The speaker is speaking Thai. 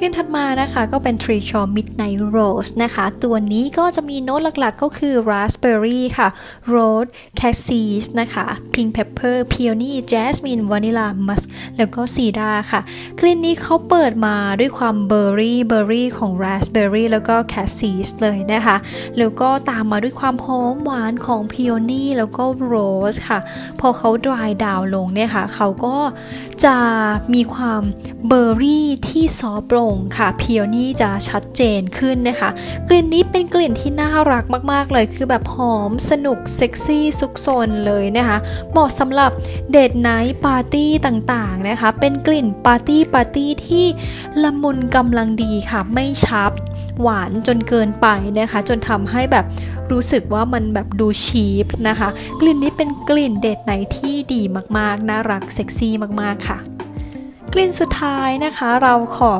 กลิ่นถัดมานะคะก็เป็น Tree s h o w Midnight Rose นะคะ ตัวนี้ก็จะมีโน้ตหลักๆ ก็คือ Raspberry ค่ะ Rose Cassis นะคะ Pink Pepper Peony Jasmine Vanilla Musk แล้วก็ซีดาค่ะ กลิ่นนี้เขาเปิดมาด้วยความเบอร์รี่เบอร์รี่ของ Raspberry แล้วก็ Cassis เลยนะคะ แล้วก็ตามมาด้วยความหอมหวานของ Peony แล้วก็ Rose ค่ะ พอเขา dry down ลงเนี่ยค่ะ เขาก็จะมีความเบอร์รี่ที่ซอฟต์ลงค่ะ Peony จะชัดเจนขึ้นนะคะ กลิ่นนี้เป็นกลิ่นที่น่ารักมากๆเลยคือแบบหอมสนุกเซ็กซี่ซุกซนเลยนะคะ เหมาะสำหรับเดทไนท์ปาร์ตี้ต่างๆนะคะ เป็นกลิ่นปาร์ตี้ปาร์ตี้ที่ละมุนกำลังดีค่ะ ไม่ชับหวานจนเกินไปนะคะ จนทำให้แบบรู้สึกว่ามันแบบดูชีพนะคะ กลิ่นนี้เป็นกลิ่นเดทไนท์ที่ดีมากๆ น่ารักเซ็กซี่มากๆค่ะ กลิ่นสุดท้ายนะคะเราขอ